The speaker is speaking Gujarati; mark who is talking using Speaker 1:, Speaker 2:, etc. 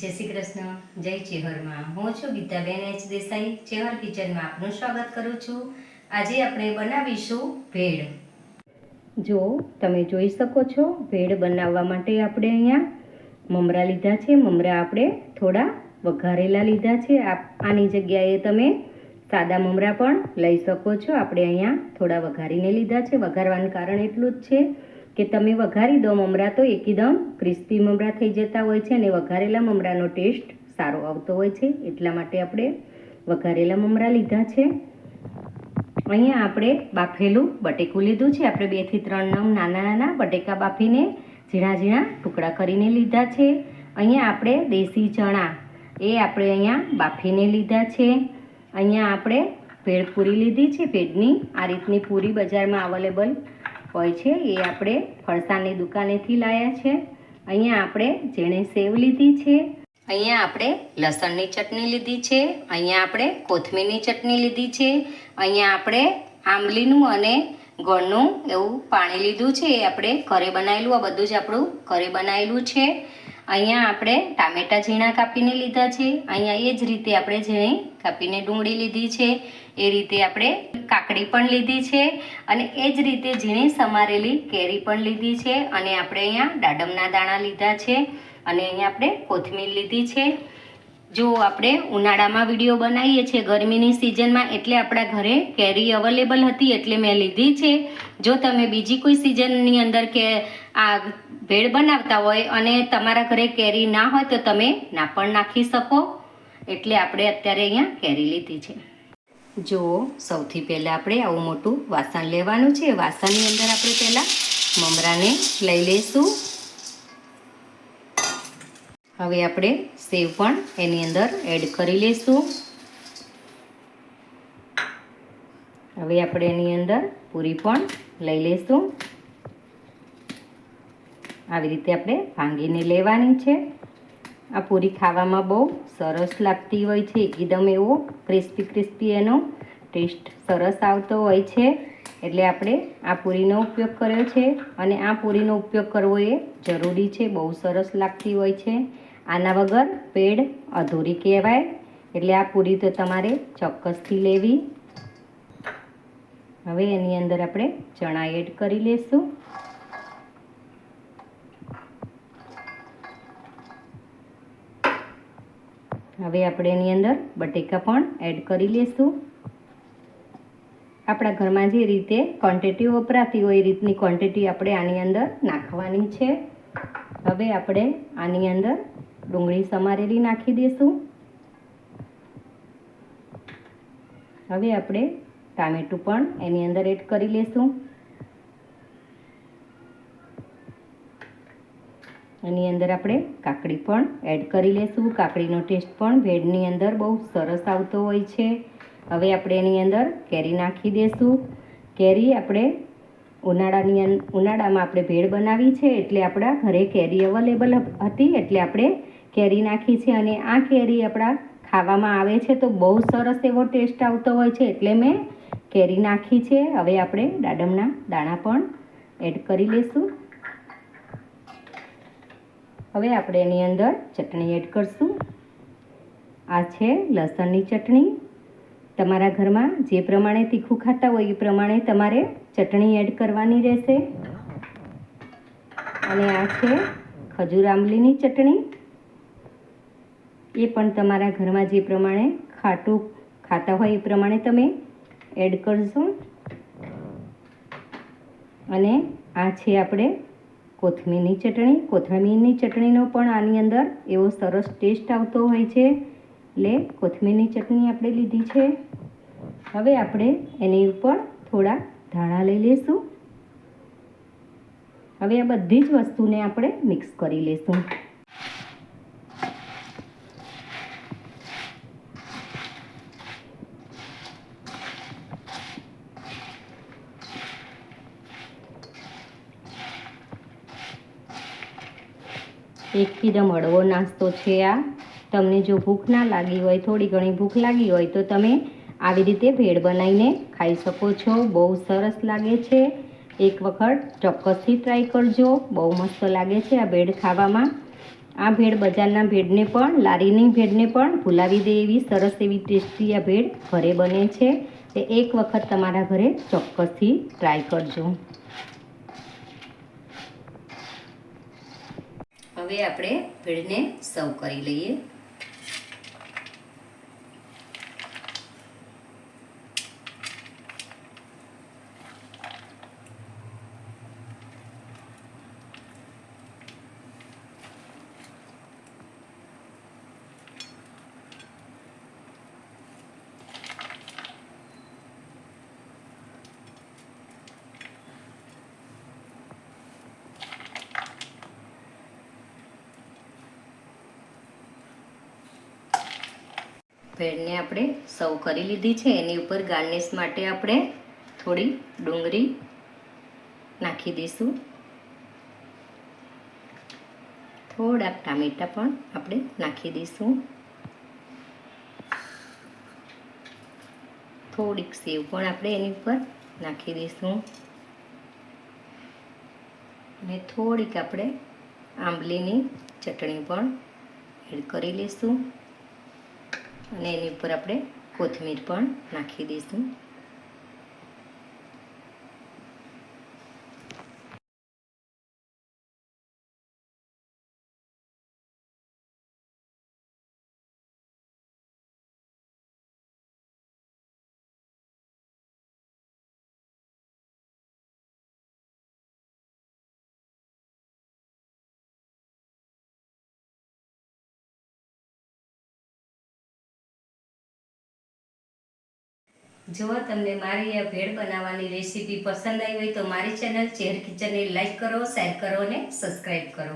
Speaker 1: જય શ્રી કૃષ્ણ, જય ચેહરમાં. હું છું ગીતાબેન એચ દેસાઈ. ચેહર કિચનમાં આપનું સ્વાગત કરું છું. આજે આપણે બનાવીશું ભેળ. જો તમે જોઈ શકો છો, ભેળ બનાવવા માટે આપણે અહીંયા મમરા લીધા છે. મમરા આપણે થોડા વઘારેલા લીધા છે. આની જગ્યાએ તમે સાદા મમરા પણ લઈ શકો છો. આપણે અહીંયા થોડા વઘારીને લીધા છે. વઘારવાનું કારણ એટલું જ છે કે તમે વઘારી દો મમરા તો એકદમ ક્રિસ્પી મમરા થઈ જતા હોય છે અને વઘારેલા મમરાનો ટેસ્ટ સારો આવતો હોય છે. એટલા માટે આપણે વઘારેલા મમરા લીધા છે. અહીંયા આપણે બાફેલું બટેકું લીધું છે. આપણે બેથી ત્રણ નંગ નાના નાના બટેકા બાફીને ઝીણા ઝીણા ટુકડા કરીને લીધા છે. અહીંયા આપણે દેશી ચણા એ આપણે અહીંયા બાફીને લીધા છે. અહીંયા આપણે ભેળ પૂરી લીધી છે. ભેળની આ રીતની પૂરી બજારમાં અવેલેબલ હોય છે, એ આપણે ફરસાણની દુકાનેથી લાયા છે. અહીંયા આપણે જેણે સેવ લીધી છે, અહીંયા આપણે લસણની ચટણી લીધી છે, અહીંયા આપણે કોથમીરની ચટણી લીધી છે, અહીંયા આપણે આંબલીનું અને ગોળનું એવું પાણી લીધું છે, એ આપણે ઘરે બનાવેલું, આ બધું જ આપણું ઘરે બનાવેલું છે. અહીંયા આપણે ટામેટા ઝીણા કાપીને લીધા છે. અહીંયા એ જ રીતે આપણે ઝીણી કાપીને ડુંગળી લીધી છે. એ રીતે આપણે કાકડી પણ લીધી છે અને એ જ રીતે ઝીણી સમારેલી કેરી પણ લીધી છે અને આપણે અહીંયા દાડમના દાણા લીધા છે અને અહીંયા આપણે કોથમીર લીધી છે. જો આપણે ઉનાળામાં વીડિયો બનાવીએ છીએ ગરમીની સિઝનમાં એટલે આપણા ઘરે કેરી અવેલેબલ હતી એટલે મેં લીધી છે. જો તમે બીજી કોઈ સિઝનની અંદર કે આ ભેળ બનાવતા હોય અને તમારા ઘરે કેરી ના હોય તો તમે ના પણ નાખી શકો. એટલે આપણે અત્યારે અહીંયા કેરી લીધી છે. જો, સૌથી પહેલાં આપણે આવું મોટું વાસણ લેવાનું છે. વાસણની અંદર આપણે પહેલાં મમરાને લઈ લઈશું. હવે આપણે સેવ પણ એની અંદર એડ કરી લઈશું. હવે આપણે એની અંદર પૂરી પણ લઈ લઈશું. આવી રીતે આપણે ભાંગીને લેવાની છે. આ પૂરી ખાવામાં બહુ સરસ લાગતી હોય છે. એકદમ એવો ક્રિસ્પી ક્રિસ્પી એનો ટેસ્ટ સરસ આવતો હોય છે. એટલે આપણે આ પૂરીનો ઉપયોગ કર્યો છે અને આ પૂરીનો ઉપયોગ કરવો એ જરૂરી છે. બહુ સરસ લાગતી હોય છે. આના વગર પેડ અધૂરી કહેવાય. એટલે આ પૂરી તો તમારે ચોક્કસથી લેવી. હવે એની અંદર આપણે ચણા એડ કરી લઈશું હવે આપણે એની અંદર બટેકા પણ એડ કરી લઈશું આપણા ઘરમાં જે રીતે ક્વોન્ટિટી વપરાતી હોય એ રીતની ક્વોન્ટિટી આપણે આની અંદર નાખવાની છે. હવે આપણે આની અંદર ડુંગળી સમારેલી નાખી દઈશું હવે આપણે ટામેટું પણ એની અંદર એડ કરી લઈશું એની અંદર આપણે કાકડી પણ એડ કરી લઈશું કાકડીનો ટેસ્ટ પણ ભેળની અંદર બહુ સરસ આવતો હોય છે. હવે આપણે એની અંદર કેરી નાખી દઈશું કેરી આપણે ઉનાળાની ઉનાળામાં આપણે ભેળ બનાવી છે એટલે આપણા ઘરે કેરી અવેલેબલ હતી એટલે આપણે કેરી નાખી છે અને આ કેરી આપણા ખાવામાં આવે છે તો બહુ સરસ એવો ટેસ્ટ આવતો હોય છે એટલે મેં કેરી નાખી છે. હવે આપણે દાડમના દાણા પણ એડ કરી લઈશું હવે આપણે એની અંદર ચટણી એડ કરશું. આ છે લસણની ચટણી. તમારા ઘરમાં જે પ્રમાણે તીખું ખાતા હોય એ પ્રમાણે તમારે ચટણી એડ કરવાની રહેશે. અને આ છે ખજૂર આંબલીની ચટણી. એ પણ તમારા ઘરમાં જે પ્રમાણે ખાટું ખાતા હોય એ પ્રમાણે તમે એડ કરશો અને આ છે આપણે કોથમીરની ચટણી, કોથમીરની ચટણીનો પણ આની અંદર એવો સરસ ટેસ્ટ આવતો હોય છે. એટલે કોથમીરની ચટણી આપણે લીધી છે. હવે આપણે એની ઉપર થોડા ધાણા લઈ લઈશું હવે આ બધી જ વસ્તુને આપણે મિક્સ કરી લઈશું એકદમ હળવો નાસ્તો છે આ. તમને જો ભૂખ ના લાગી હોય, થોડી ઘણી ભૂખ લાગી હોય, તો તમે આવી રીતે ભેળ બનાવીને ખાઈ શકો છો. બહુ સરસ લાગે છે. એક વખત ચોક્કસથી ટ્રાય કરજો. બહુ મસ્ત લાગે છે આ ભેળ ખાવામાં. આ ભેળ બજારના ભેળને પણ, લારીની ભેળને પણ ભૂલાવી દે એવી સરસ એવી ટેસ્ટી આ ભેળ ઘરે બને છે. તે એક વખત તમારા ઘરે ચોક્કસથી ટ્રાય કરજો. હવે આપણે ભેળને સર્વ કરી લઈએ. ભેળને આપણે સર્વ કરી લીધી છે. એની ઉપર ગાર્નિશ માટે આપણે થોડી ડુંગળી નાખી દઈશું. થોડાક ટામેટાં પણ આપણે નાખી દઈશું. થોડીક સેવ પણ આપણે એની ઉપર નાખી દઈશું. અને થોડીક આપણે આંબલીની ચટણી પણ એડ કરી લઈશું. અને એની ઉપર આપણે કોથમીર પણ નાખી દઈશું. જો તમને મારી આ ભેળ બનાવવાની રેસીપી પસંદ આવી હોય તો મારી ચેનલ ચેર કિચનને લાઈક કરો, શેર કરો અને સબસ્ક્રાઈબ કરો.